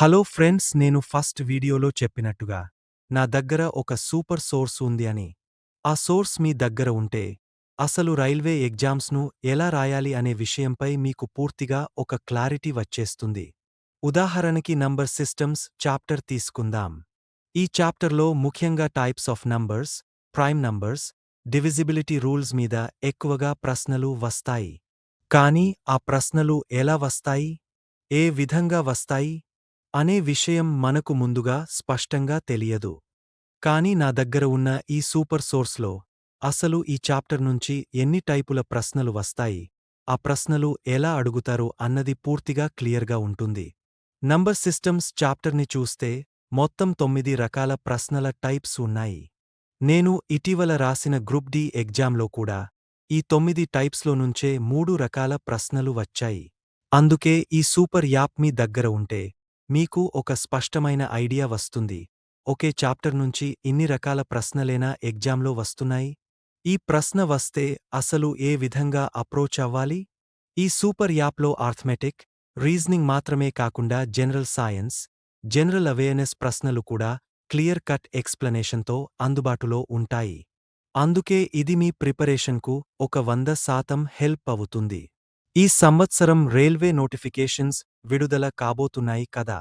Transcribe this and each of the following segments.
Hello friends నేను first వీడియోలో చెప్పినట్టుగా నా దగ్గర ఒక సూపర్ సోర్స్ ఉంది అని. ఆ సోర్స్ మీ దగ్గర ఉంటే అసలు రైల్వే ఎగ్జామ్స్ను ఎలా రాయాలి అనే విషయంపై మీకు పూర్తిగా ఒక క్లారిటీ వచ్చేస్తుంది. ఉదాహరణకి నంబర్ సిస్టమ్స్ చాప్టర్ తీసుకుందాం. ఈ చాప్టర్లో ముఖ్యంగా types of numbers prime numbers divisibility rules మీద ఎక్కువగా ప్రశ్నలు వస్తాయి. కానీ ఆ ప్రశ్నలు ఎలా వస్తాయి? ఏ విధంగా వస్తాయి? అనే విషయం మనకు ముందుగా స్పష్టంగా తెలియదు. కాని నా దగ్గర ఉన్న ఈ సూపర్ సోర్స్లో అసలు ఈ చాప్టర్ నుంచి ఎన్ని టైపుల ప్రశ్నలు వస్తాయి ఆ ప్రశ్నలు ఎలా అడుగుతారు అన్నది పూర్తిగా క్లియర్గా ఉంటుంది. నంబర్ సిస్టమ్స్ చాప్టర్ని చూస్తే మొత్తం తొమ్మిది రకాల ప్రశ్నల టైప్స్ ఉన్నాయి. నేను ఇటీవల రాసిన గ్రూప్ డి ఎగ్జామ్లో కూడా ఈ తొమ్మిది టైప్స్లో నుంచే మూడు రకాల ప్రశ్నలు వచ్చాయి. అందుకే ఈ సూపర్ యాప్ మీ దగ్గర ఉంటే మీకు ఒక స్పష్టమైన ఐడియా వస్తుంది. ఒకే చాప్టర్ నుంచి ఇన్ని రకాల ప్రశ్నలేనా ఎగ్జామ్లో వస్తున్నాయి? ఈ ప్రశ్న వస్తే అసలు ఏ విధంగా అప్రోచ్ అవ్వాలి? ఈ సూపర్ యాప్లో ఆర్థమెటిక్ రీజనింగ్ మాత్రమే కాకుండా జనరల్ సైన్స్ జనరల్ అవేర్నెస్ ప్రశ్నలు కూడా క్లియర్ కట్ ఎక్స్ప్లనేషన్తో అందుబాటులో ఉంటాయి. అందుకే ఇది మీ ప్రిపరేషన్కు ఒక వంద శాతం హెల్ప్ అవుతుంది. ఈ సంవత్సరం రైల్వే నోటిఫికేషన్స్ విడుదల కాబోతున్నాయి కదా.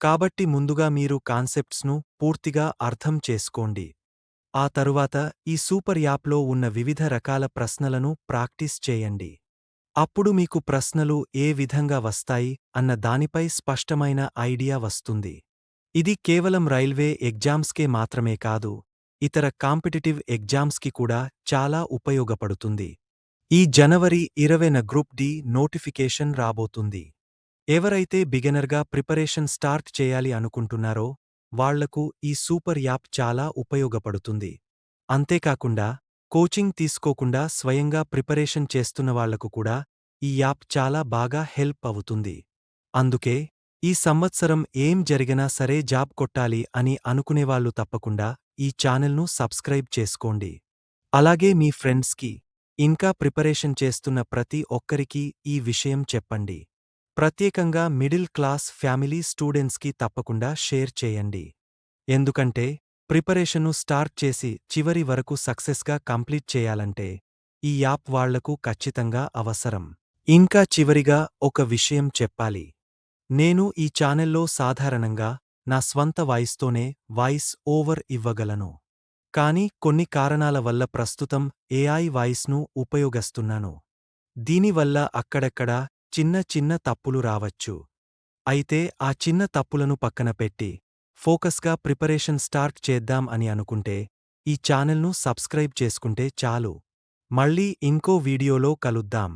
కాబట్టి ముందుగా మీరు కాన్సెప్ట్స్ను పూర్తిగా అర్థం చేసుకోండి. ఆ తరువాత ఈ సూపర్ యాప్లో ఉన్న వివిధ రకాల ప్రశ్నలను ప్రాక్టీస్ చేయండి. అప్పుడు మీకు ప్రశ్నలు ఏ విధంగా వస్తాయి అన్న దానిపై స్పష్టమైన ఐడియా వస్తుంది. ఇది కేవలం రైల్వే ఎగ్జామ్స్కే మాత్రమే కాదు ఇతర కాంపిటిటివ్ ఎగ్జామ్స్కి కూడా చాలా ఉపయోగపడుతుంది. ఈ జనవరి ఇరవైన గ్రూప్ డి నోటిఫికేషన్ రాబోతుంది. ఎవరైతే బిగినర్గా ప్రిపరేషన్ స్టార్ట్ చేయాలి అనుకుంటున్నారో వాళ్ళకు ఈ సూపర్ యాప్ చాలా ఉపయోగపడుతుంది. అంతేకాకుండా కోచింగ్ తీసుకోకుండా స్వయంగా ప్రిపరేషన్ చేస్తున్న వాళ్ళకు కూడా ఈ యాప్ చాలా బాగా హెల్ప్ అవుతుంది. అందుకే ఈ సంవత్సరం ఏం జరిగినా సరే జాబ్ కొట్టాలి అని అనుకునేవాళ్ళు తప్పకుండా ఈ ఛానల్ను సబ్స్క్రైబ్ చేసుకోండి. అలాగే మీ ఫ్రెండ్స్కి ఇంకా ప్రిపరేషన్ చేస్తున్న ప్రతి ఒక్కరికీ ఈ విషయం చెప్పండి. ప్రత్యేకంగా మిడిల్ క్లాస్ ఫ్యామిలీ స్టూడెంట్స్కి తప్పకుండా షేర్ చేయండి. ఎందుకంటే ప్రిపరేషను స్టార్ట్ చేసి చివరి వరకు సక్సెస్గా కంప్లీట్ చేయాలంటే ఈ యాప్ వాళ్ళకు ఖచ్చితంగా అవసరం. ఇంకా చివరిగా ఒక విషయం చెప్పాలి. నేను ఈ ఛానెల్లో సాధారణంగా నా స్వంత వాయిస్తోనే వాయిస్ ఓవర్ ఇవ్వగలను. కానీ కొన్ని కారణాల వల్ల ప్రస్తుతం ఏఐ వాయిస్ను ఉపయోగిస్తున్నాను. దీనివల్ల అక్కడక్కడా చిన్న చిన్న తప్పులు రావచ్చు. అయితే ఆ చిన్న తప్పులను పక్కన పెట్టి ఫోకస్గా ప్రిపరేషన్ స్టార్ట్ చేద్దాం అని అనుకుంటే ఈ ఛానల్ను సబ్స్క్రైబ్ చేసుకుంటే చాలు. మళ్ళీ ఇంకో వీడియోలో కలుద్దాం.